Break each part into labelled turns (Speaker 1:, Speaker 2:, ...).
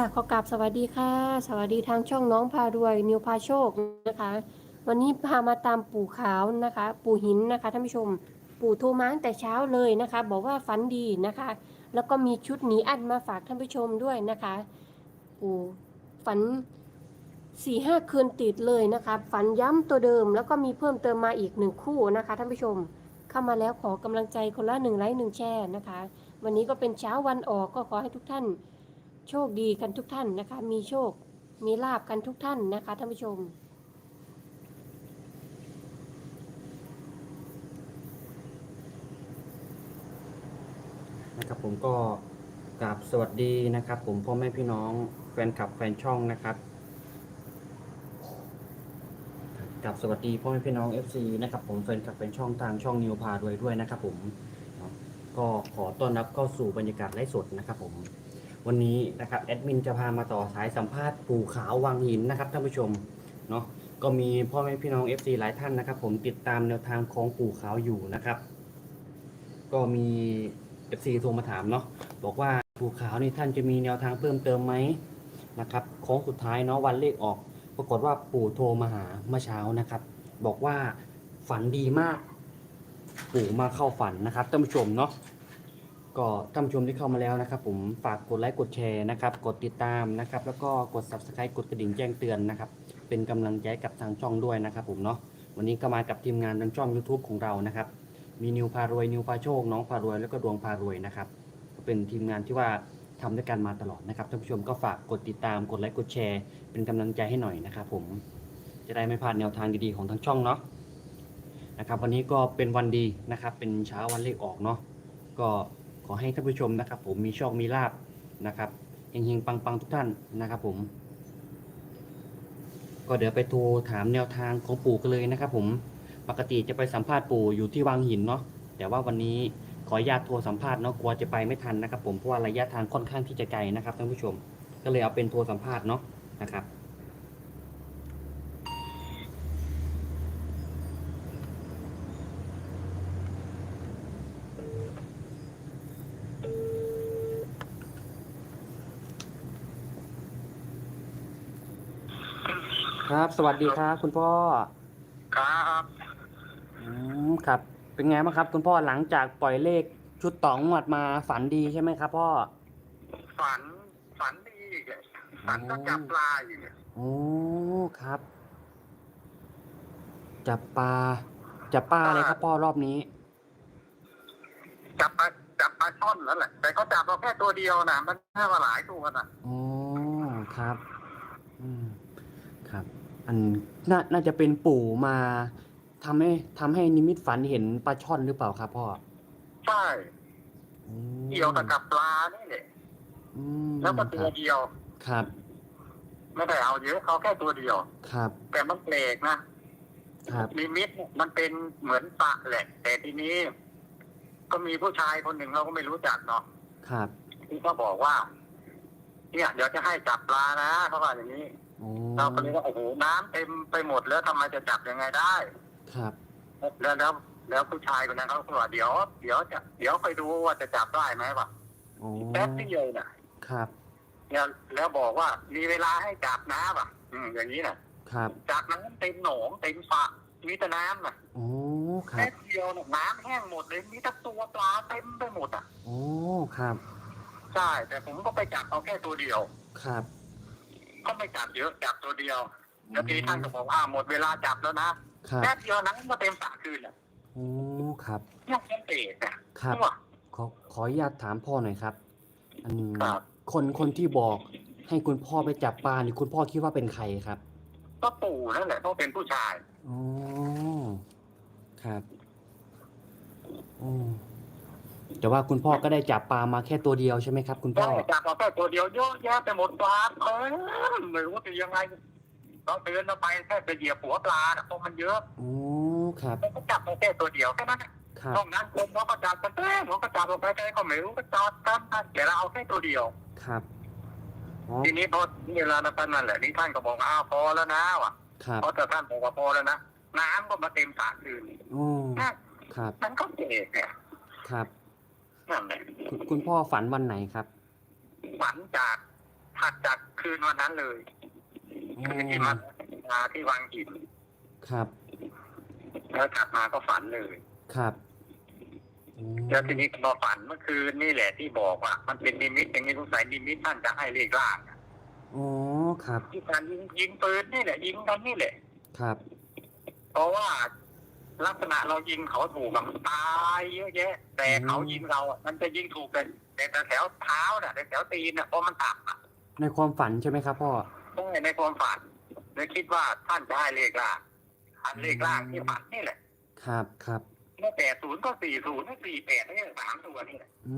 Speaker 1: ค่ะขอกราบสวัสดีค่ะ สวัสดีทางช่องน้องพารวยนิวพาโชคนะคะ วันนี้พามาตามปู่ขาวนะคะ ปู่หินนะคะท่านผู้ชม ปู่โทรมาตั้งแต่เช้าเลยนะคะ บอกว่าฝันดีนะคะ แล้วก็มีชุดหนีอันมาฝากท่านผู้ชมด้วยนะคะ ปู่ฝันสี่ห้าคืนติดเลยนะคะ ฝันย้ำตัวเดิม แล้วก็มีเพิ่มเติมมาอีกหนึ่งคู่นะคะท่านผู้ชม เข้ามาแล้วขอกำลังใจคนละหนึ่งไลค์หนึ่งแชร์นะคะ วันนี้ก็เป็นเช้าวันออกก็ขอให้ทุกท่าน โชคดีกันทุกท่านนะคะ มีโชค มีลาบกันทุกท่านนะคะท่านผู้ชม
Speaker 2: นะครับผมก็กราบสวัสดีนะครับ ผมพ่อแม่พี่น้องแฟนคลับแฟนช่องนะครับกราบสวัสดีพ่อแม่พี่น้อง FC นะครับผมแฟนคลับแฟนช่องทางช่องนิวพาด้วยด้วยนะครับผมก็ขอต้อนรับเข้าสู่บรรยากาศไลฟ์สดนะครับผม วันนี้นะครับแอดมินจะพามาต่อสายสัมภาษณ์ปู่ขาววังหินนะครับท่านผู้ชมเนาะก็มีพ่อแม่พี่น้อง FC หลายท่านนะครับ ผมติดตามแนวทางของปู่ขาวอยู่นะครับ ก็มี FC โทรมาถามเนาะบอกว่าภูขาวนี่ท่านจะมีแนวทางเพิ่มเติมไหมนะครับโค้งสุดท้ายเนาะวันเลขออก ปรากฏว่าปู่โทรมาหาเมื่อเช้านะครับ บอกว่าฝันดีมาก ปู่มาเข้าฝันนะครับท่านผู้ชมเนาะ ก็ท่านผู้ชมที่เข้ามาแล้วนะครับ ผมฝากกดไลค์กดแชร์นะครับ กดติดตามนะครับ แล้วก็กด subscribe กดกระดิ่งแจ้งเตือนนะครับ เป็นกำลังใจกับทางช่องด้วยนะครับ ผมเนาะวันนี้ก็มากับทีมงานทางช่อง YouTube ของเรานะครับ มีนิวพารวยนิวพาโชค น้องพารวยแล้วก็ดวงพารวยนะครับก็เป็นทีมงานที่ว่าทำด้วยกันมาตลอดนะครับท่านผู้ชมก็ฝากกดติดตามกดไลค์กดแชร์ เป็นกำลังใจให้หน่อยนะครับผมจะได้ไม่พลาดแนวทางดีๆของทั้งช่องเนาะนะครับ วันนี้ก็เป็นวันดีนะครับ เป็นเช้าวันเลขออกเนาะก็ ขอให้ท่านผู้ชมนะครับ ผมมีโชคมีลาบนะครับเฮงๆปังๆทุกท่านนะครับ ผม ก็เดี๋ยวไปโทรถามแนวทางของปู่กันเลยนะครับ ผมปกติจะไปสัมภาษณ์ปู่อยู่ที่วังหินเนาะแต่ว่าวันนี้ขอญาตโทรสัมภาษณ์เนาะกลัวจะไปไม่ทันนะครับ ผมเพราะว่าระยะทางค่อนข้างที่จะไกลนะครับท่านผู้ชม ก็เลยเอาเป็นโทรสัมภาษณ์เนาะนะครับ ครับ สวัสดีครับ คุณพ่อ
Speaker 3: ครับ
Speaker 2: อืมครับ เป็นไงบ้างครับ คุณพ่อหลังจากปล่อยเลขชุดต่องวดมาฝันดีใช่ไหมครับ พ่อ
Speaker 3: ฝันฝันดีอีกอะฝันก็จับปลาอยู่เนี่ย
Speaker 2: โอ้ครับ จับปลาจับปลาอะไรครับพ่อรอบนี้
Speaker 3: จับปลาจับปลาช่อนแล้วแหละ แต่เขาจับเราแค่ตัวเดียวนะมันแค่มาหลายตัวนะ
Speaker 2: โอ้ครับ อืมครับ อันน่าน่าจะเป็นปู่มาทำให้ทำให้นิมิตฝันเห็นปลาช่อนหรือเปล่าครับพ่อ
Speaker 3: ใช่
Speaker 2: อืม
Speaker 3: เกี่ยวกับกับปลานี่แหละ
Speaker 2: อืม
Speaker 3: แล้วก็ตัวเดียว
Speaker 2: ครับ
Speaker 3: ไม่ได้เอาเยอะเขาแค่ตัวเดียว
Speaker 2: ครับ
Speaker 3: แต่มันแปลกนะครับ นิมิตเนี่ยมันเป็นเหมือนปลาแหละ แต่ทีนี้ ก็มีผู้ชายคนหนึ่งเราก็ไม่รู้จักเนาะ
Speaker 2: ครับ
Speaker 3: ที่เขาบอกว่า เนี่ยเดี๋ยวจะให้จับปลานะเขาว่าอย่างนี้
Speaker 2: โอ้
Speaker 3: เราก็เลยว่าโอ้โหน้ำเต็มไปหมดแล้วทำไมจะจับยังไงได้
Speaker 2: ครับ
Speaker 3: แล้วแล้วแล้วผู้ชายคนนั้นเขาก็บอกเดี๋ยวเดี๋ยวจะเดี๋ยวไปดูว่าจะจับได้ไหมวะ
Speaker 2: โอ้
Speaker 3: แป๊บเดียวน่ะ
Speaker 2: ครับ
Speaker 3: แล้วแล้วบอกว่ามีเวลาให้จับน้ำอะอืมอย่างนี้น่ะ
Speaker 2: ครับ
Speaker 3: จากนั้นเต็มหนองเต็มสระมีแต่น้ำน่ะ
Speaker 2: โอ้ ครั
Speaker 3: แป๊
Speaker 2: บบ
Speaker 3: เดียวน่ะน้ำแห้งหมดเลยมีแต่ตัวปลาเต็มไปหมดอะ
Speaker 2: โอ้ ครับ
Speaker 3: ใช่แต่ผมก็ไปจับเอาแค่ตัวเดียว
Speaker 2: ครับ
Speaker 3: ก็ไม่จับเยอะจับตัวเดียวแล้วทีท่านก็บอกว่าหมดเวลาจับแล้วนะครับแป๊บเดียวน้ำก็เต็มสระคืนอะ
Speaker 2: โอ้ครับ
Speaker 3: ยังเป็นเตะอะ
Speaker 2: ครับ
Speaker 3: ตัว
Speaker 2: ขอขออนุญาตถามพ่อหน่อยครับ อัน
Speaker 3: ครับ
Speaker 2: คนคนที่บอกให้คุณพ่อไปจับปลานี่คุณพ่อคิดว่าเป็นใครครับ
Speaker 3: ก็ปู่นั่นแหละต้องเป็นผู้ชาย
Speaker 2: โอ้ครับโอ้ แต่ว่าคุณพ่อก็ได้จับปลามาแค่ตัวเดียวใช่ไหมครับ คุณพ่อ
Speaker 3: ได้จับมาแค่ตัวเดียวเยอะแยะไปหมดปลาเออไม่รู้จะยังไงเราเตือนเราไปแค่ไปเหยียบหัวปลาน่ะเพราะมันเยอะ
Speaker 2: โอ้ครับ
Speaker 3: เราก็จับมาแค่ตัวเดียวแค่นั้นน่ะ
Speaker 2: ครับ
Speaker 3: นอกนั้นคนเขาก็จับกันเต้เขาก็จับลงไปใครก็ไม่รู้ก็จอดกันแต่เราเอาแค่ตัวเดียว
Speaker 2: ครับอ๋อ
Speaker 3: ทีนี้พอเวลานั้นนั่นแหละนี่ท่านก็บอกว่าอ้าวพอแล้วนะว่ะ
Speaker 2: ครับ
Speaker 3: เพราะแต่ท่านบอกว่าพอแล้วนะน้ำก็มาเต็มสระคืน
Speaker 2: โอ้
Speaker 3: นะครับมันก็เจ็บเนี่ย
Speaker 2: ครับ
Speaker 3: นั่นแหละ
Speaker 2: คุณคุณพ่อฝันวันไหนครับ
Speaker 3: ฝันจากทถัดจากคืนวันนั้นเลยคืนที่มามาที่วังหิน
Speaker 2: ครับ
Speaker 3: แล้วถัดมาก็ฝันเลย
Speaker 2: ครับอืม
Speaker 3: แล้วทีนี้พอฝันเมื่อคืนนี่แหละที่บอกว่ามันเป็นนิมิตอย่างนี้สงสัยนิมิตท่านจะให้เลขล่างอะ
Speaker 2: อ๋อครับ
Speaker 3: ที่การยิงยิงปืนนี่แหละยิงกันนี่แหละ
Speaker 2: ครับ
Speaker 3: เพราะว่า ลักษณะเรายิงเขาถูกอะมันตายเยอะแยะ แต่เขายิงเราอะมันจะยิงถูกแต่แต่แถวเท้าน่ะแต่แถวตีนน่ะเพราะมันต่ำอะ
Speaker 2: ในความฝันใช่ไหมครับพ่อ
Speaker 3: ใช่ในความฝันเลยคิดว่าท่านจะให้เลขล่างอันเลขล่างที่ฝันนี่แหละ
Speaker 2: ครับครับ
Speaker 3: ไม่แปดศูนย์ก็สี่ศูนย์ไม่สี่แปดนี่สามตัวนี่แหละ
Speaker 2: อื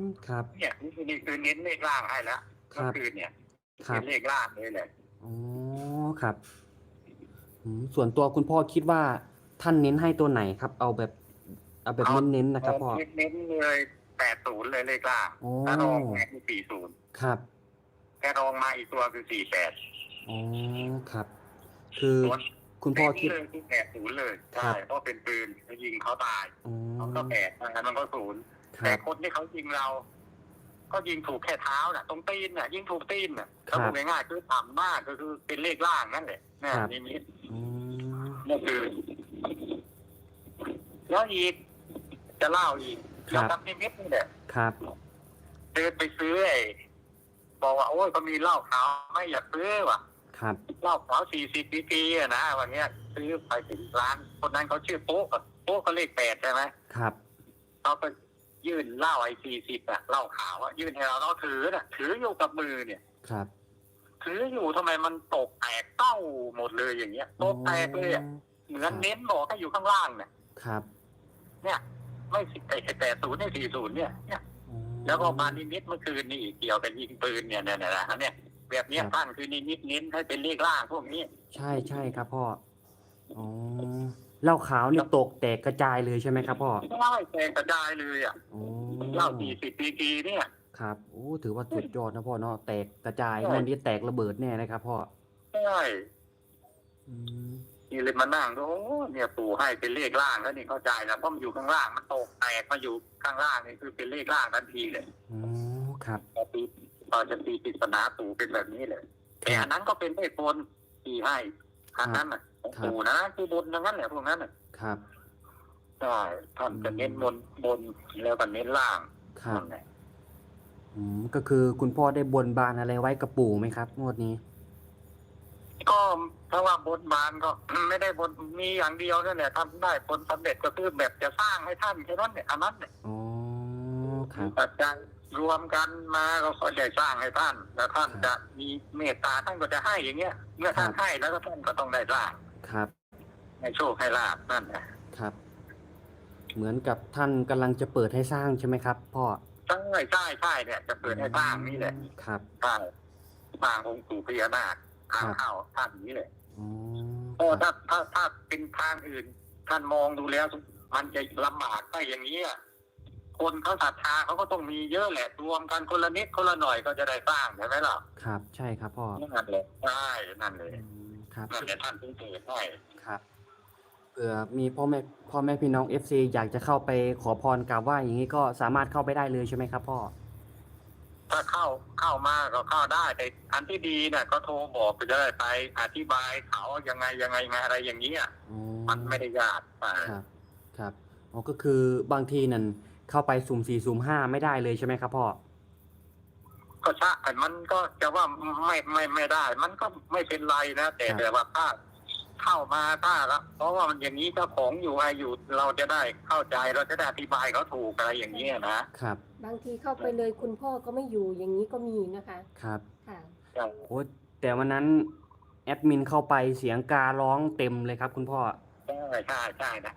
Speaker 2: มครับ
Speaker 3: เนี่ยนี่คือนี่คือเน้นเลขล่างให้แล้ว
Speaker 2: ค
Speaker 3: ก็
Speaker 2: รับ
Speaker 3: คือเนี่ย
Speaker 2: ครั
Speaker 3: เป็
Speaker 2: บ
Speaker 3: นเลขล่างเลยแหละ
Speaker 2: อ๋อครับอืมส่วนตัวคุณพ่อคิดว่า ท่านเน้นให้ตัวไหนครับ เอาแบบ เอาแบบเน้นๆนะครับพ่อ
Speaker 3: เน้นๆเลยแปดศูนย์เลยเลขล่าง
Speaker 2: โอ้
Speaker 3: ถ้ารองแค่คือสี่ศูนย์
Speaker 2: ครับ
Speaker 3: แค่รองมาอีกตัวคือสี่แปด
Speaker 2: อ๋อครับ คือ
Speaker 3: ส่วน
Speaker 2: คุณพ่อคิด
Speaker 3: เลยคือแปดศูนย์เลย
Speaker 2: ครั
Speaker 3: ใช่
Speaker 2: บ
Speaker 3: เพราะเป็นปืนเขายิงเขาตาย
Speaker 2: อ๋อ
Speaker 3: เขาก็แปดงั้นมันก็ศูนย์
Speaker 2: ค
Speaker 3: แต่
Speaker 2: รับ
Speaker 3: คนที่เขายิงเรา ก็ยิงถูกแค่เท้าน่ะ ตรงตีนน่ะ ยิงถูกตีนน่ะ
Speaker 2: ครับ
Speaker 3: ถ้าพูดง่ายๆคือต่ำมากก็คือเป็นเลขล่างนั่นแหละนี่
Speaker 2: ครับ
Speaker 3: นิมิต
Speaker 2: อืม
Speaker 3: นี่คือ แล้วอีก จะเล่าอีก
Speaker 2: ครั
Speaker 3: เกี่ยว
Speaker 2: บ
Speaker 3: กับนิมิตนี่แหละ
Speaker 2: ครับ
Speaker 3: เดินไปซื้อไอ้บอกว่าโอ้ยก็มีเหล้าขาวไม่อยากซื้อว่ะ
Speaker 2: ครับ
Speaker 3: เหล้าขาวสี่สิบปีๆอะนะวันเนี้ย ซื้อไปถึงร้าน คนนั้นเขาชื่อโป๊ะอะโป๊ะก็เลขแปดใช่ไหม
Speaker 2: ครับ
Speaker 3: เขาก็ยื่นเหล้าไอ้สี่สิบอะเหล้าขาวอะยื่นให้เราเราถือน่ะ ถืออยู่กับมือเนี่ย
Speaker 2: ครับ
Speaker 3: ถืออยู่ทำไมมันตกแตกเต้าหมดเลยอย่างเงี้ยตกแตกเลยอะ เหมือนเน้นบอกให้อยู่ข้างล่างเนี่ย
Speaker 2: ครับ
Speaker 3: เนี่ยไม่สิไอ้แปดศูนย์เนี่ยสี่ศูนย์เนี่ยเนี่ย
Speaker 2: อ๋อ
Speaker 3: แล้วก็มานิมิตเมื่อคืนนี่อีกเกี่ยวกับยิงปืนเนี่ยเนี่ยเนี่ยนะเนี่ยแบบเนี้ย
Speaker 2: ครับ
Speaker 3: ท่านคือนิมิตเน้นให้เป็นเลขล่างพวกนี้
Speaker 2: ใช่ใช่ครับพ่ออ๋อเหล้าขาวนี่ตกแตกกระจายเลยใช่ไหมครับพ่อ
Speaker 3: ไล่แตกกระจายเลยอะ
Speaker 2: อ๋อ
Speaker 3: เหล้าสี่สิบปีกีเนี่ย
Speaker 2: ครับโอ้ถือว่าสุดยอดนะพ่อเนาะแตกกระจาย
Speaker 3: ใช่
Speaker 2: วันนี้แตกระเบิดแน่นะครับพ่อ
Speaker 3: ใช่
Speaker 2: อืม
Speaker 3: นี่เลยมานั่งดูโอ้เนี่ยปู่ให้เป็นเลขล่างแล้วนี่เข้าใจแล้วเพราะมันอยู่ข้างล่างมันตกแตกมาอยู่ข้างล่างนี่คือเป็นเลขล่างทันทีเลย
Speaker 2: อ๋อครับ
Speaker 3: พอตีตอนจะตีปริศนาปู่เป็นแบบนี้เลยแต่อันนั้นก็เป็นเลขบนที่ให้อันนั้นน่ะของปู่นะคือบนทั้งนั้นแหละพวกนั้นน่ะ
Speaker 2: ครับ
Speaker 3: ใช่ท่านจะเน้นบนบนแล้วก็เน้นล่าง
Speaker 2: ครับ
Speaker 3: นั่นแหละ
Speaker 2: อืมก็คือคุณพ่อได้บนบานอะไรไว้กับปู่ไหมครับงวดนี้
Speaker 3: ก็ถ้าว่าบนบานก็ ไม่ได้บนมีอย่างเดียวนั่นแหละทำได้ผลสำเร็จก็คือแบบจะสร้างให้ท่านแค่นั้นเนี่ยอันนั้นเนี่ย
Speaker 2: อ๋อครับ
Speaker 3: ปัจจัยรวมกันมาก็ค่อยได้สร้างให้ท่าน แล้วท่าน
Speaker 2: ครับ
Speaker 3: จะมีเมตตาท่านก็จะให้อย่างเงี้ย เมื่อท่าน
Speaker 2: ครับ
Speaker 3: ให้แล้วก็ท่านก็ต้องได้สร้าง
Speaker 2: ครับ
Speaker 3: ให้โชคให้ลาบนั่นแหละ
Speaker 2: ครับ เหมือนกับท่านกำลังจะเปิดให้สร้างใช่ไหมครับพ่อ
Speaker 3: ใช่ใช่ใช่เนี่ย จะเปิดให้สร้างนี่แหละ
Speaker 2: ครับ
Speaker 3: ใช่สร้างองค์ปู่พญานาค ทาง
Speaker 2: ครับ
Speaker 3: เข้าท่านนี้เลย
Speaker 2: อ๋อ
Speaker 3: เพราะ
Speaker 2: ครับ
Speaker 3: ถ้าถ้าถ้าเป็นทางอื่น ท่านมองดูแล้ว มันจะลำบากไปอย่างนี้อะคนเขาศรัทธาเขาก็ต้องมีเยอะแหละรวมกันคนละนิดคนละหน่อยก็จะได้สร้างใช่ไหมล่ะ
Speaker 2: ครับ ใช่ครับพ่อ
Speaker 3: นั่นแหละใช่นั่นเลย
Speaker 2: อืมครับ
Speaker 3: นั่นแหละท่านถึงเกิดให้
Speaker 2: ครับเผื่อมีพ่อแม่พ่อแม่พี่น้อง FC อยากจะเข้าไปขอพรกราบไหว้อย่างนี้ก็สามารถเข้าไปได้เลยใช่ไหมครับพ่อ
Speaker 3: ถ้าเข้าเข้ามาก็เข้าได้แต่อันที่ดีเนี่ยก็โทรบอกไปเลยไปอธิบายเขายังไงยังไงยังไงอะไรอย่างนี้อะ
Speaker 2: อ๋อ
Speaker 3: มันไม่ได้ยากอ่า
Speaker 2: ครับครับอ๋อก็คือบางทีนั่นเข้าไปสุ่มสี่สุ่มห้าไม่ได้เลยใช่ไหมครับพ่อ
Speaker 3: ก็ใช่มันก็จะว่าไม่ไม่ไม่ได้ มันก็ไม่เป็นไรนะแต่
Speaker 2: ครับ
Speaker 3: แต่ว่าถ้า เข้ามาถ้าละเพราะว่ามันอย่างนี้เจ้าของอยู่อายุเราจะได้เข้าใจเราจะได้อธิบายเขาถูกอะไรอย่างนี้ยนะครับ
Speaker 1: บางทีเข้าไปเลยคุณพ่อก็ไม่อยู่อย่างนี้ก็มีนะคะ
Speaker 2: ครับ
Speaker 1: ค่ะ
Speaker 2: โอ้แต่วันนั้นแอดมินเข้าไปเสียงการ้องเต็มเลยครับ คุณพ่อ
Speaker 3: ใช่ใช่ใช่นะ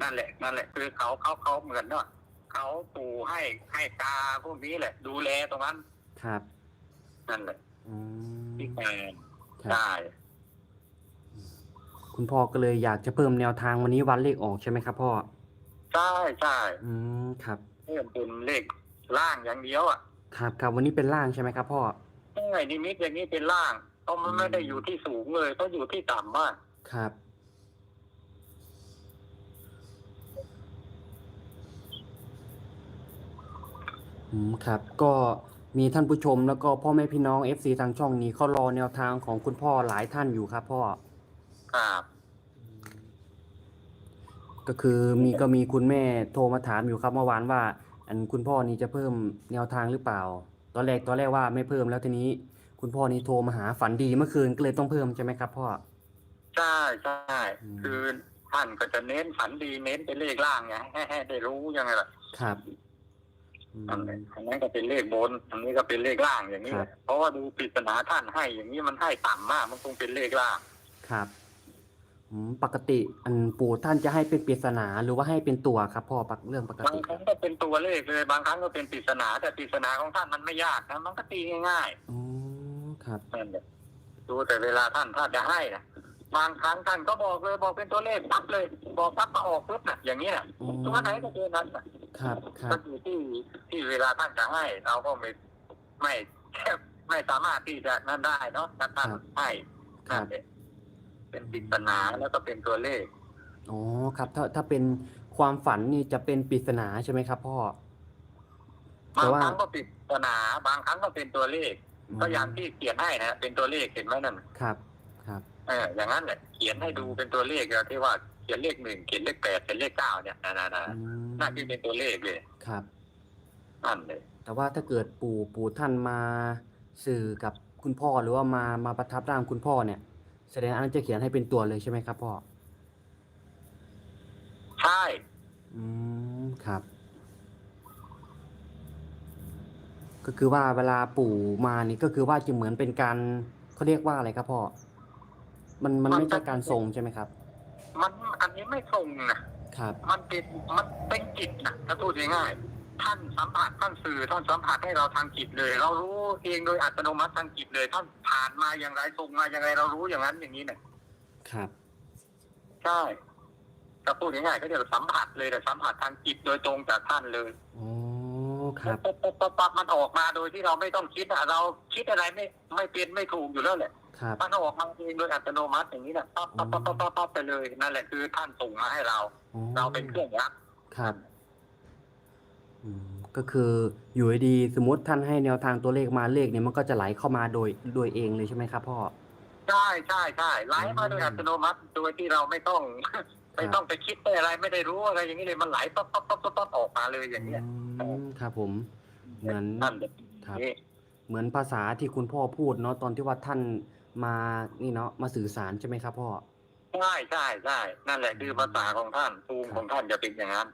Speaker 3: นั่นแหละนั่นแหละ คือเขาเขาเขาเหมือนเนาะเขาปู่ให้ให้ตาพวกนี้แหละ ดูแลตรงนั้น
Speaker 2: ครับ
Speaker 3: นั่นแหละ
Speaker 2: อืม
Speaker 3: ที่แฟน
Speaker 2: ครับ
Speaker 3: ใช่
Speaker 2: คุณพ่อก็เลยอยากจะเพิ่มแนวทางวันนี้วันเลขออกใช่ไหมครับพ่อ
Speaker 3: ใช่ใช่
Speaker 2: อืมครับ
Speaker 3: เพิ่มเป็นเลขล่างอย่างเดียวอะ
Speaker 2: ครับครับวันนี้เป็นล่างใช่ไหมครับพ่อ
Speaker 3: ใช่นิมิตอย่างนี้เป็นล่างเพราะมันไม่ได้อยู่ที่สูงเลยก็อยู่ที่ต่ำมาก
Speaker 2: ครับ อืมครับ ก็มีท่านผู้ชมแล้วก็พ่อแม่พี่น้อง FC ทางช่องนี้เขารอแนวทางของคุณพ่อหลายท่านอยู่ครับพ่อ
Speaker 3: ครับ
Speaker 2: ก็คือมีก็มีคุณแม่โทรมาถามอยู่ครับเมื่อวานว่า อันคุณพ่อนี้จะเพิ่มแนวทางหรือเปล่า ตอนแรกตอนแรกว่าไม่เพิ่มแล้วทีนี้ คุณพ่อนี้โทรมาหาฝันดีเมื่อคืนก็เลยต้องเพิ่มใช่ไหมครับพ่อ
Speaker 3: ใช่ใช่
Speaker 2: อืม
Speaker 3: คือท่านก็จะเน้นฝันดีเน้นเป็นเลขล่างไงให้ให้ได้รู้ยังไงล่ะ
Speaker 2: ครับอืม
Speaker 3: อันนั้นอันนั้นก็เป็นเลขบนอันนี้ก็เป็นเลขล่างอย่างนี้
Speaker 2: ครับ
Speaker 3: เพราะว่าดูปริศนาท่านให้อย่างนี้มันให้ต่ำมาก มันคงเป็นเลขล่าง
Speaker 2: ครับ อืมปกติอันปู่ท่านจะให้เป็นปริศนาหรือว่าให้เป็นตัวครับพ่อปักเรื่องปก
Speaker 3: บาง
Speaker 2: ติ
Speaker 3: ครั้งก็เป็นตัวเลขเลย บางครั้งก็เป็นปริศนาแต่ปริศนาของท่านมันไม่ยากนะมันก็ตีง่าย
Speaker 2: อ๋อครับ
Speaker 3: ๆนั่นแหละดูแต่เวลาท่านท่านจะให้นะบางครั้งท่านก็บอกเลยบอกเป็นตัวเลขปั๊บเลย บอกปั๊บก็ออกปุ๊บนะอย่างนี้นะ
Speaker 2: อ๋อ
Speaker 3: ตัวไหนก็ตัวนั้นน่ะ
Speaker 2: ครับครั
Speaker 3: ก็
Speaker 2: บ
Speaker 3: คือที่ที่เวลาท่านจะให้ เราก็ไม่ไม่แค่ไม่สามารถที่จะนั่นได้เนาะถ้าท่านให้
Speaker 2: ครั
Speaker 3: นั่
Speaker 2: บ
Speaker 3: นแหละ เป็นปริศนาแล้วก็เป็นตัวเลข
Speaker 2: อ๋อครับ ถ้าถ้าเป็นความฝันนี่จะเป็นปริศนาใช่ไหมครับพ่อแต่
Speaker 3: บาง
Speaker 2: ว่า
Speaker 3: ครั้งก็ปริศนา บางครั้งก็เป็นตัวเลข ก็อย่างที่เขียนให้นะเป็นตัวเลขเห็นไหมนั่น
Speaker 2: ครับ ครับ
Speaker 3: เอออย่างนั้นแหละเขียนให้ดูเป็นตัวเลขอะที่ว่าเขียนเลขหนึ่งเขียนเลขแปดเขียนเลขเก้าเนี่ยนะนะนะ
Speaker 2: อืม
Speaker 3: น่าที่เป็นตัวเลขเลย
Speaker 2: ครับ
Speaker 3: นั่นเลย
Speaker 2: แต่ว่าถ้าเกิดปู่ปู่ท่านมาสื่อกับคุณพ่อหรือว่ามามาประทับร่างคุณพ่อเนี่ย แสดงอันนั้นจะเขียนให้เป็นตัวเลยใช่ไหมครับพ่อ
Speaker 3: ใช่
Speaker 2: อืม ครับ ก็คือว่าเวลาปู่มานี่ก็คือว่าจะเหมือนเป็นการเขาเรียกว่าอะไรครับพ่อ มันมันไม่ใช่การทรงใช่ไหมครับ
Speaker 3: มันอันนี้ไม่ตรงนะครับ มันเป็นมันเป็นจิตนะถ้าพูดง่ายๆ ท่านสัมผัสท่านสื่อท่านสัมผัสให้เราทางจิตเลย เรารู้เองโดยอัตโนมัติทางจิตเลย ท่านผ่านมาอย่างไรส่งมาอย่างไรเรารู้อย่างนั้นอย่างนี้เนี่ย
Speaker 2: ครับ
Speaker 3: ใช่ถ้าพูดง่ายๆก็เรียกว่าสัมผัสเลยแต่สัมผัสทางจิตโดยตรงจากท่านเลย
Speaker 2: อ๋อครับ
Speaker 3: ปั๊บปั๊บปั๊บปั๊บมันออกมาโดยที่เราไม่ต้องคิดอะเราคิดอะไรไม่ไม่เป็นไม่ถูกอยู่แล้วแหละ
Speaker 2: ครับ
Speaker 3: มันออกมาเองโดยอัตโนมัติอย่างนี้แหละปั๊บปั๊บปั๊บปั๊บปั๊บปั๊บไปเลยนั่นแหละคือท่านส่งมาให้เรา
Speaker 2: อ๋อ
Speaker 3: เราเป็นเครื่องรับ
Speaker 2: ครับ อืมก็คืออยู่ดีๆสมมติท่านให้แนวทางตัวเลขมาเลขเนี่ยมันก็จะไหลเข้ามาโดยโดยเองเลยใช่ไหมครับพ่อ
Speaker 3: ใช่ใช่ใช่ไหลมาโดยอัตโนมัติโดยที่เราไม่ต้อง ไม่ต้องไปคิดไปอะไรไม่ได้รู้อะไรอย่างนี้เลยมันไหลปั๊บปั๊บปั๊บปั๊บปั๊บออกมาเลยอย่างเนี้ย
Speaker 2: อืมครับผม เหมือน
Speaker 3: นั่นแหละ
Speaker 2: ครับ
Speaker 3: นี่
Speaker 2: เหมือนภาษาที่คุณพ่อพูดเนาะตอนที่ว่าท่านมานี่เนาะมาสื่อสารใช่ไหมครับพ่อ
Speaker 3: ใช่ใช่ใช่นั่นแหละคือภาษาของท่านภูมิของท่านจะเป็นอย่างนั้น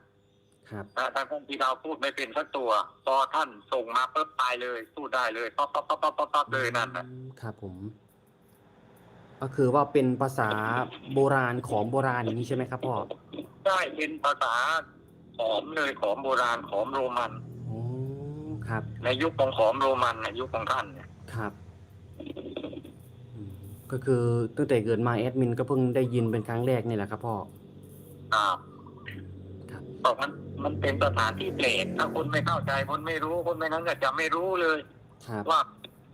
Speaker 2: ครับ
Speaker 3: ถ้าท่านที่เราพูดไม่เป็นสักตัว พอท่านส่งมาปุ๊บตายเลยพูดได้เลยปั๊บปั๊บปั๊บปั๊บปั๊บปั๊บเลยนั่นนะ
Speaker 2: อืมครับผม ก็คือว่าเป็นภาษาโบราณของโบราณอย่างนี้ใช่ไหมครับพ่อ
Speaker 3: ใช่เป็นภาษาขอมเลยขอมโบราณขอมโรมัน
Speaker 2: อ๋อครับ
Speaker 3: ในยุคของขอมโรมันในยุคของท่านเนี่ย
Speaker 2: ครับอืมก็คือตั้งแต่เกิดมาแอดมินก็เพิ่งได้ยินเป็นครั้งแรกนี่แหละครับพ่อ
Speaker 3: อ่า
Speaker 2: ครับ
Speaker 3: บอกมัน มันเป็นสถานที่เปรตถ้าคนไม่เข้าใจคนไม่รู้คนไม่นั้นก็จะไม่รู้เลย
Speaker 2: ครับ
Speaker 3: ว่า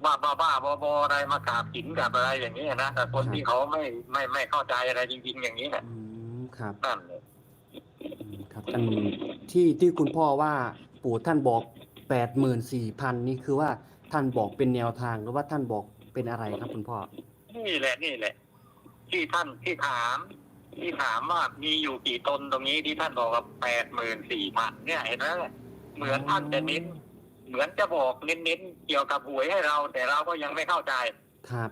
Speaker 3: ว่าบ้าบ้าบอบออะไรมากราบหินกับอะไรอย่างนี้ยนะแต่คน
Speaker 2: ครับ
Speaker 3: ที่เขาไม่ไม่ไม่เข้าใจอะไรจริงๆอย่างนี้นะ
Speaker 2: อืมครับ
Speaker 3: นั่นเลย
Speaker 2: อืมครับอันที่ที่คุณพ่อว่าปู่ท่านบอกแปดหมื่นสี่พันนี่คือว่าท่านบอกเป็นแนวทางหรือว่าท่านบอกเป็นอะไรครับคุณพ่อ
Speaker 3: นี่แหละนี่แหละ ที่ท่านที่ถาม ที่ถามว่ามีอยู่กี่ตนตรงนี้ที่ท่านบอกว่าแปดหมื่นสี่พันเนี่ยเห็นไหมเหมือนท่านจะเน้นเหมือนจะบอกเน้นๆเกี่ยวกับหวยให้เรา แต่เราก็ยังไม่เข้าใจ
Speaker 2: ครับ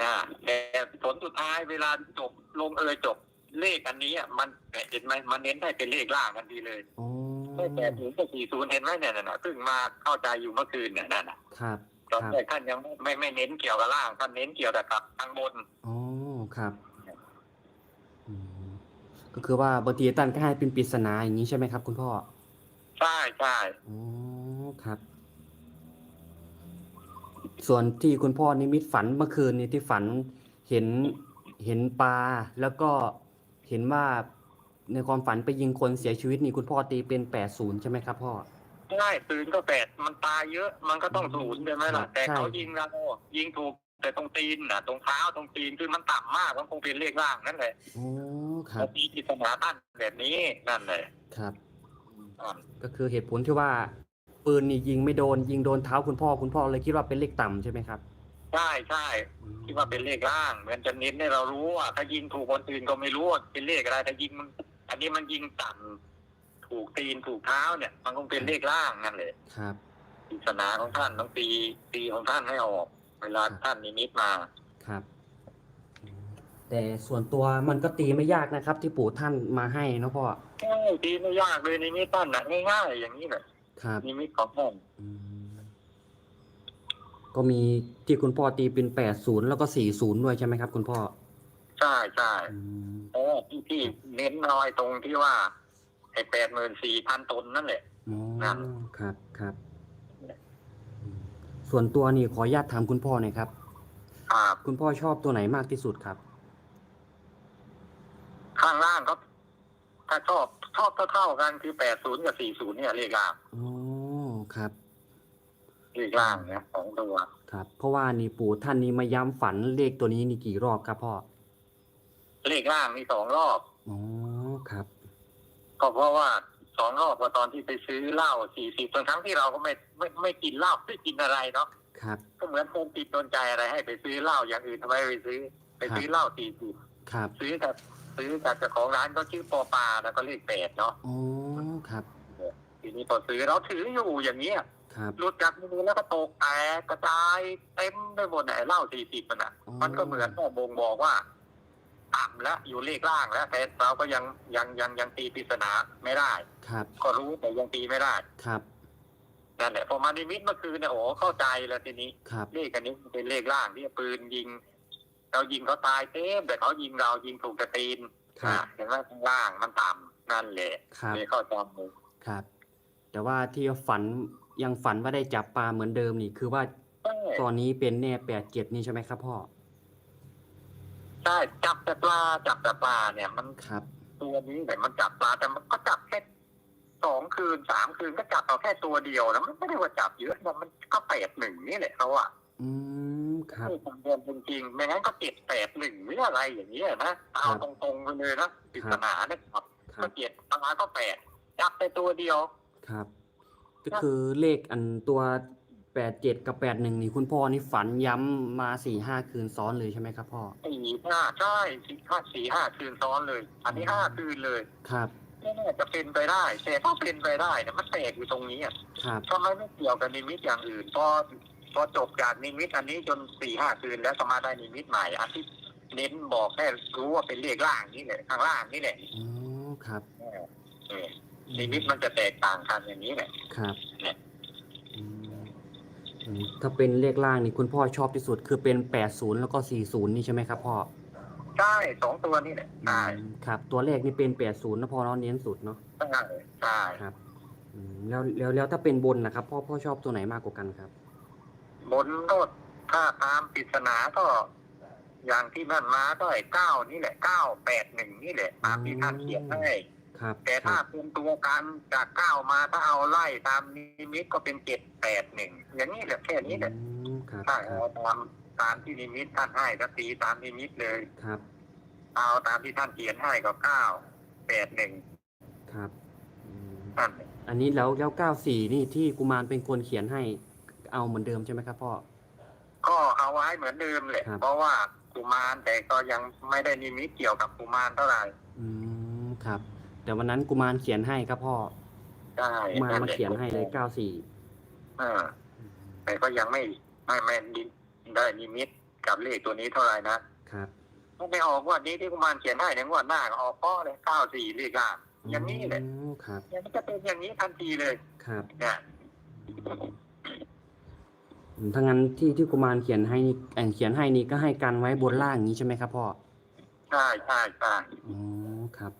Speaker 3: นะแต่ผลสุดท้ายเวลาจบลงเอยจบเลขอันนี้อะมันเห็นไหมมันเน้นให้เป็นเลขล่างกันดีเลย
Speaker 2: อ๋อ
Speaker 3: ไม่แปดศูนย์กับสี่ศูนย์เห็นไหมเนี่ยน่ะเพิ่งมาเข้าใจอยู่เมื่อคืนเนี่ยนั่นน่ะ
Speaker 2: ครับ
Speaker 3: ตอน
Speaker 2: ครับ
Speaker 3: แรกท่านยังไม่ไม่เน้นเกี่ยวกับล่างท่านเน้นเกี่ยวแต่กับทางบน
Speaker 2: อ๋อครับอืม ก็คือว่าบางทีท่านก็ให้เป็นปริศนาอย่างนี้ใช่ไหมครับ คุณพ่อ
Speaker 3: ใช่ใช่
Speaker 2: อ๋อครับ ส่วนที่คุณพ่อนิมิตฝันเมื่อคืนนี้ที่ฝันเห็นเห็นปลาแล้วก็เห็นว่าในความฝันไปยิงคนเสียชีวิตนี่คุณพ่อตีเป็นแปดศูนย์ใช่ไหมครับพ่อ
Speaker 3: ใช่ปืนก็แปดมันตายเยอะ มันก็ต้องศูนย์ใช่ไหม
Speaker 2: ครั
Speaker 3: ล่ะ
Speaker 2: บ
Speaker 3: แต่เขา
Speaker 2: ใช่
Speaker 3: ยิงเรายิงถูก แต่ตรงตีนน่ะตรงเท้าตรงตีนคือมันต่ำมากมันคงเป็นเลขล่างนั่นแหละ
Speaker 2: โอ้ครั
Speaker 3: แล้
Speaker 2: บ
Speaker 3: วตีจิตนาท่านแบบนี้นั่นแหละ
Speaker 2: ครับ
Speaker 3: อ่า
Speaker 2: ก็คือเหตุผลที่ว่า ปืนนี่ยิงไม่โดน ยิงโดนเท้าคุณพ่อคุณพ่อเลยคิดว่าเป็นเลขต่ำใช่ไหมครับ
Speaker 3: ใช่ใช่คิดว่าเป็นเลขล่างเหมือนจะเน้นให้เรารู้ว่าถ้ายิงถูกคนอื่นก็ไม่รู้ว่าเป็นเลขอะไรถ้ายิงมันอันนี้มันยิงต่ำถูกตีนถูกเท้าเนี่ย มันคงเป็นเลขล่างนั่นแหละ
Speaker 2: ครับ
Speaker 3: ปริศนาของท่านต้องตีตีของท่านให้ออก เวลาท่านนิมิตมา
Speaker 2: ครับ แต่ส่วนตัวมันก็ตีไม่ยากนะครับ ที่ปู่ท่านมาให้เนาะพ่อ
Speaker 3: ใช่ตีไม่ยากเลยนิมิตท่านนะง่ายๆอย่างนี้แหละ
Speaker 2: ครับ
Speaker 3: นิมิตของท่าน
Speaker 2: อืมก็มีที่คุณพ่อตีเป็นแปดศูนย์แล้วก็สี่ศูนย์ด้วยใช่ไหมครับ คุณพ่อ
Speaker 3: ใช่ใช่
Speaker 2: อืม
Speaker 3: โอ้ที่ที่เน้นน้อยตรงที่ว่าไอ้แปดหมื่นสี่พันตนนั่นแหละ
Speaker 2: อ๋อ
Speaker 3: นั่น
Speaker 2: ครับครับอืม ส่วนตัวนี่ขออนุญาตถามคุณพ่อหน่อยครับ
Speaker 3: ครับ
Speaker 2: คุณพ่อชอบตัวไหนมากที่สุดครับ
Speaker 3: ข้างล่างก็ถ้าชอบชอบเท่าๆกันคือแปดศูนย์กับสี่ศูนย์เนี่ยเลขล่าง
Speaker 2: อ๋อ ครับ
Speaker 3: เลขล่างเนี่ยสองตัว
Speaker 2: ครับ เพราะว่านี่ปู่ท่านนี้มาย้ำฝันเลขตัวนี้นี่กี่รอบครับพ่อ
Speaker 3: เลขล่างนี่สองรอบ
Speaker 2: อ๋อ ครับ
Speaker 3: ก็เพราะว่า สองรอบว่าตอนที่ไปซื้อเหล้าสี่สิบทั้งที่เราก็ไม่ไม่ไม่กินเหล้าไม่กินอะไรเนาะ
Speaker 2: ครับ
Speaker 3: ก็เหมือนคนติดโดนใจอะไรให้ไปซื้อเหล้าอย่างอื่นทำไมไปซื้อ ไปซื้อเหล้าสี่สิบ
Speaker 2: ครับ
Speaker 3: ซื้อกับซื้อกับเจ้าของร้านก็ชื่อปอปาแล้วก็เลขแปดเนาะ
Speaker 2: อ๋อครับ
Speaker 3: ทีนี้พอซื้อเราถืออยู่อย่างเงี้ย
Speaker 2: ครับ
Speaker 3: หลุดจากมือแล้วก็ตกแตกกระจายเต็มไปหมดไหนเหล้าสี่สิบมันอะ
Speaker 2: อ๋อ
Speaker 3: มันก็เหมือนก็บ่งบอกว่า ต่ำแล้วอยู่เลขล่างแล้ว แต่เราก็ยังยังยังยังตีปริศนาไม่ได้
Speaker 2: ครับ
Speaker 3: ก็รู้แต่ยังตีไม่ได้
Speaker 2: ครับ
Speaker 3: นั่นแหละพอมานิมิตเมื่อคืนเนี่ยโอ้เข้าใจแล้วทีนี้
Speaker 2: ครับ
Speaker 3: เลขอันนี้มันเป็นเลขล่างที่ปืนยิง เรายิงเขาตายเต็มแต่เขายิงเรายิงถูกกระตีน
Speaker 2: ครับ
Speaker 3: อะเห็นไหมข้างล่างมันต่ำนั่นแหละ
Speaker 2: ครับ
Speaker 3: เลยเข้าใจเลย
Speaker 2: ครับ แต่ว่าที่ฝันยังฝันว่าได้จับปลาเหมือนเดิมนี่คือว่า
Speaker 3: ใช่
Speaker 2: ตอนนี้เป็นแน่แปดเจ็ดนี่ใช่ไหมครับพ่อ
Speaker 3: ใช่จับแต่ปลาจับแต่ปลาเนี่ยมัน
Speaker 2: ครับ
Speaker 3: ตัวนี้แต่มันจับปลาแต่มันก็จับแค่สองคืนสามคืนก็จับเอาแค่ตัวเดียวนะมันไม่ได้ว่าจับเยอะนะมันก็แปดหนึ่งนี่แหละเขาอะ
Speaker 2: อืมครับ
Speaker 3: ไม่คำนวณจริงๆไม่งั้นก็เจ็ดแปดหนึ่งหรืออะไรอย่างเงี้ยนะเอาตรงๆไปเลยนะปริศนาเนี่ยครับ
Speaker 2: ครั
Speaker 3: ก็
Speaker 2: บ
Speaker 3: เจ็ดปลาก็แปดจับแต่ตัวเดียว
Speaker 2: ครับ ก็คือเลขอันตัว แปดเจ็ดกับแปดหนึ่งนี่คุณพ่อนี่ฝันย้ำมาสี่ห้าคืนซ้อนเลยใช่ไหมครับพ่อ
Speaker 3: สี่ห้าใช่สี่ห้าสี่ห้าคืนซ้อนเลย อันนี้ห้าคืนเลย
Speaker 2: ครับ
Speaker 3: ไม่น่าจะเป็นไปได้แต่ถ้าเป็นไปได้เนี่ยมันแตกอยู่ตรงนี้อะ
Speaker 2: ครับ
Speaker 3: ทำไมไม่เกี่ยวกับนิมิตอย่างอื่นพอพอจบจากนิมิตอันนี้จนสี่ห้าคืนแล้วสมาได้นิมิตใหม่อันที่เน้นบอกแค่รู้ว่าเป็นเลขล่างนี่แหละข้างล่างนี่แหละ
Speaker 2: อ๋อครับ
Speaker 3: เออเออนิมิตมันจะแตกต่างกันอย่างนี้แหละ
Speaker 2: ครับ
Speaker 3: เนี่ย
Speaker 2: อืมอืม ถ้าเป็นเลขล่างนี่คุณพ่อชอบที่สุด คือเป็นแปดศูนย์แล้วก็สี่ศูนย์นี่ใช่ไหมครับพ่อ
Speaker 3: ใช่สองตัวนี่แหละใช่
Speaker 2: อืมครับ ตัวเลขนี่เป็นแปดศูนย์นะพ่อเนาะเน้นสุดเนาะ
Speaker 3: ใช่ใช่
Speaker 2: ครับอืมแล้วแล้วแล้วถ้าเป็นบนนะครับ พ่อพ่อชอบตัวไหนมากกว่ากันครับ
Speaker 3: บนก็ถ้าตามปริศนาก็ อย่างที่นั่นมาก็ไอ้เก้านี่แหละเก้าแปดหนึ่งนี่แหละตามที่ท่านเขียนให้
Speaker 2: ครับ
Speaker 3: แต่
Speaker 2: ค
Speaker 3: ถ้า
Speaker 2: รับ
Speaker 3: เป็นตัวกันจากเก้ามาถ้าเอาไล่ตามนิมิตก็เป็นเจ็ดแปดหนึ่งอย่างนี้แหละแค่นี้แหละ
Speaker 2: อืมครับ
Speaker 3: ถ้า
Speaker 2: ครั
Speaker 3: เอา
Speaker 2: บ
Speaker 3: ตามตามที่นิมิตท่านให้ก็ตีตามนิมิตเลย
Speaker 2: ครับ
Speaker 3: เอาตามที่ท่านเขียนให้ก็เก้าแปดหนึ่ง
Speaker 2: ครับอืม
Speaker 3: นั่นแหละ
Speaker 2: อันนี้แล้วแล้วเก้าสี่นี่ที่กุมารเป็นคนเขียนให้เอาเหมือนเดิมใช่ไหมครับพ่อ
Speaker 3: ก็เอาไว้เหมือนเดิมแหละ
Speaker 2: ครับ
Speaker 3: เพราะว่ากุมารแต่ก็ยังไม่ได้นิมิตเกี่ยวกับกุมารเท่าไหร่
Speaker 2: อืมครับ แต่วันนั้นกุมารเขียนให้ครับพ่อ
Speaker 3: ใช่
Speaker 2: กุมาร
Speaker 3: นั่น
Speaker 2: มา
Speaker 3: แหละ
Speaker 2: เขียนให้เลยเก้าสี่
Speaker 3: เออแต่ก็ยังไม่ไม่ไม่ได้นิมิตกับเลขตัวนี้เท่าไหร่นะครับถ้าไม่ออกงวันนี้ที่กุมารเขียนให้ในงวดหน้าก็ออกข้อเลยเก้าสี่เลขล่างอย่างนี้แหละ
Speaker 2: อ๋อครับ
Speaker 3: อย่างนี้จะเป็นอย่างนี้ทันทีเลย
Speaker 2: ครับ
Speaker 3: เนี่ย
Speaker 2: อืมถ้างั้นที่ที่กุมารเขียนให้นี่เอ่อเขียนให้นี่ก็ให้กันไว้บนล่างอย่างนี้ใช่ไหมครับพ่อ
Speaker 3: ใช่ใช่ใช่
Speaker 2: อ๋อครับ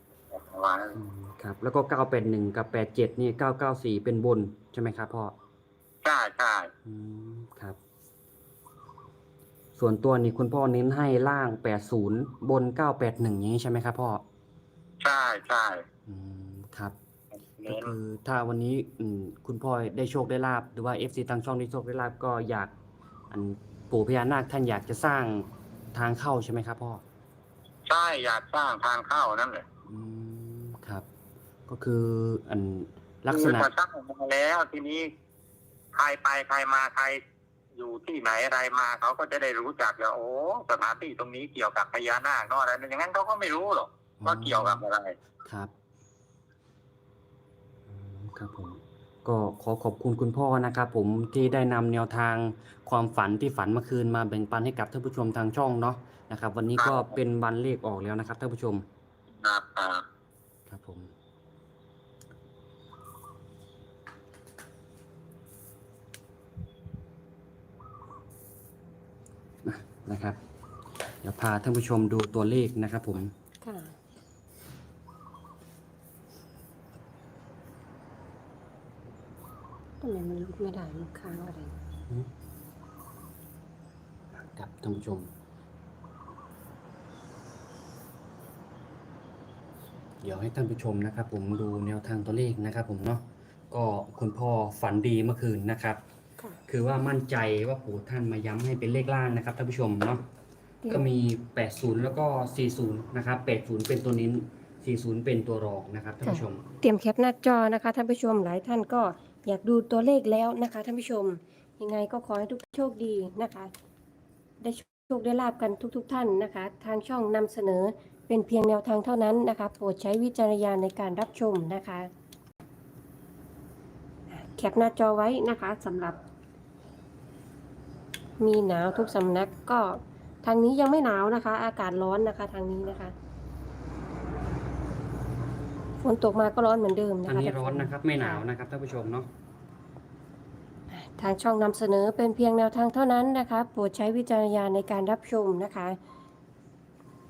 Speaker 3: เอาไว้
Speaker 2: อืมครับ แล้วก็เก้าแปดหนึ่งกับแปดเจ็ดนี่เก้าเก้าสี่เป็นบนใช่ไหมครับพ่อ
Speaker 3: ใช่ใช่
Speaker 2: อืมครับ ส่วนตัวนี่คุณพ่อเน้นให้ล่างแปดศูนย์บนเก้าแปดหนึ่งอย่างนี้ใช่ไหมครับพ่อ
Speaker 3: ใช่ใช่
Speaker 2: อืมครับก็
Speaker 3: เน้น
Speaker 2: คือถ้าวันนี้อืมคุณพ่อได้โชคได้ลาบหรือว่าเอฟซีทางช่องได้โชคได้ลาบก็อยาก อันปู่พญานาคท่านอยากจะสร้างทางเข้าใช่ไหมครับพ่อ
Speaker 3: ใช่อยากสร้างทางเข้านั่นแหละ
Speaker 2: อืมครับ ก็คืออันลักษณะ
Speaker 3: คือพอสร้างมาแล้วทีนี้ ใครไปใครมาใครอยู่ที่ไหนอะไรมาเขาก็จะได้รู้จักแล้วโอ้สถานที่ตรงนี้เกี่ยวกับพญานาคเนอะอะไรอย่างนั้นเขาก็ไม่รู้หรอกว่าเกี่ยวกับอะไร
Speaker 2: ครับอืมครับผม ก็ขอขอบคุณคุณพ่อนะครับผมที่ได้นำแนวทางความฝันที่ฝันเมื่อคืนมาแบ่งปันให้กับท่านผู้ชมทางช่องเนาะนะครับ วันนี้ก็เป็นวันเลขออกแล้วนะครับท่านผู้ชม
Speaker 3: ครับอ่า
Speaker 2: ครับผม นะนะครับ เดี๋ยวพาท่านผู้ชมดูตัวเลขนะครับผม
Speaker 1: ค่ะ ทำไมมันลุกไม่ได้มันค้างอะไร
Speaker 2: ครับท่านผู้ชม เดี๋ยวให้ท่านผู้ชมนะครับ ผมดูแนวทางตัวเลขนะครับ ผมเนาะ ก็คุณพ่อฝันดีเมื่อคืนนะครับ
Speaker 1: ค่ะ
Speaker 2: คือว่ามั่นใจว่าปู่ท่านมาย้ำให้เป็นเลขล่างนะครับท่านผู้ชมเนาะ
Speaker 1: เดี๋ยว
Speaker 2: ก็มี 80 แล้วก็ 40 นะครับ 80 เป็นตัวนิ้น 40 เป็นตัวรองนะครับท่านผู้ชม
Speaker 1: เตรียมแคปหน้าจอนะคะท่านผู้ชมหลายท่านก็อยากดูตัวเลขแล้วนะคะท่านผู้ชม ยังไงก็ขอให้ทุกโชคดีนะคะ ได้โชคได้ลาบกันทุกๆท่านนะคะ ทางช่องนำเสนอเป็นเพียงแนวทางเท่านั้นนะคะโปรดใช้วิจารณญาณในการรับชมนะคะ แคปหน้าจอไว้นะคะสำหรับ มีหนาวทุกสำนักก็ทางนี้ยังไม่หนาวนะคะ อากาศร้อนนะคะ ทางนี้นะคะ ฝนตกมาก็ร้อนเหมือนเดิมนะคะ
Speaker 2: อันนี้ร้อนนะครับ ไม่หนาวนะครับท่านผู้ชมเนาะ
Speaker 1: ทางช่องนำเสนอเป็นเพียงแนวทางเท่านั้นนะคะโปรดใช้วิจารณญาณในการรับชมนะคะ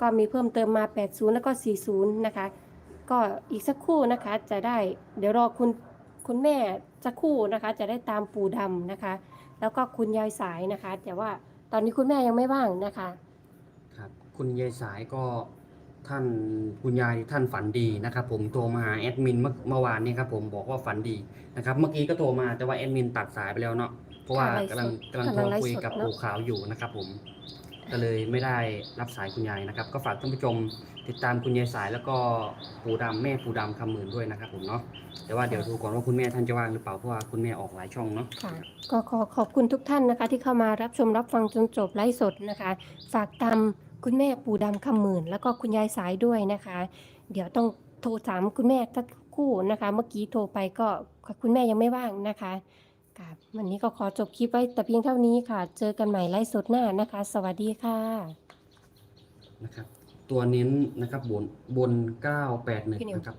Speaker 1: ก็มีเพิ่มเติมมา 80 แล้วก็ 40 นะคะ ก็อีกสักครู่นะคะจะได้ เดี๋ยวรอคุณคุณแม่สักครู่นะคะ จะได้ตามปู่ดำนะคะ แล้วก็คุณยายสายนะคะ แต่ว่าตอนนี้คุณแม่ยังไม่ว่างนะคะ
Speaker 2: ครับคุณยายสายก็ท่านคุณยายท่านฝันดีนะครับ ผมโทรมาหาแอดมินเมื่อเมื่อวานนี้ครับผมบอกว่าฝันดีนะครับ เมื่อกี้ก็โทรมาแต่ว่าแอดมินตัดสายไปแล้วเนาะเพราะว่า
Speaker 1: ค่ะไลฟ์
Speaker 2: กำลัง
Speaker 1: สด
Speaker 2: กำลังโท
Speaker 1: กำลั
Speaker 2: รง
Speaker 1: ไลฟ์
Speaker 2: คุย
Speaker 1: สด
Speaker 2: กับ
Speaker 1: เนอะ
Speaker 2: ปู่ขาวอยู่นะครับ ผมก็เลยไม่ได้รับสายคุณยายนะครับ ก็ฝากท่านผู้ชม ติดตามคุณยายสายแล้วก็ปู่ดำแม่ปู่ดำคำหมื่นด้วยนะครับผมเนาะแต่ว่าเดี๋ยวดูก่อนว่าคุณแม่ท่านจะว่างหรือเปล่าเพราะว่าคุณแม่ออกหลายช่องเนาะ
Speaker 1: ค่ะก็ขอขอบคุณทุกท่านนะคะ ที่เข้ามารับชมรับฟังจนจบไลฟ์สดนะคะ ฝากตามคุณแม่ปู่ดำคำหมื่น แล้วก็คุณยายสายด้วยนะคะ เดี๋ยวต้องโทรถามคุณแม่สักครู่นะคะ เมื่อกี้โทรไปก็คุณแม่ยังไม่ว่างนะคะค่ะวันนี้ก็ขอจบคลิปไว้แต่เพียงเท่านี้ค่ะ เจอกันใหม่ไลฟ์สดหน้านะคะ สวัสดีค่ะ
Speaker 2: นะครับ ตัวเน้นนะครับบนบน981นะครับ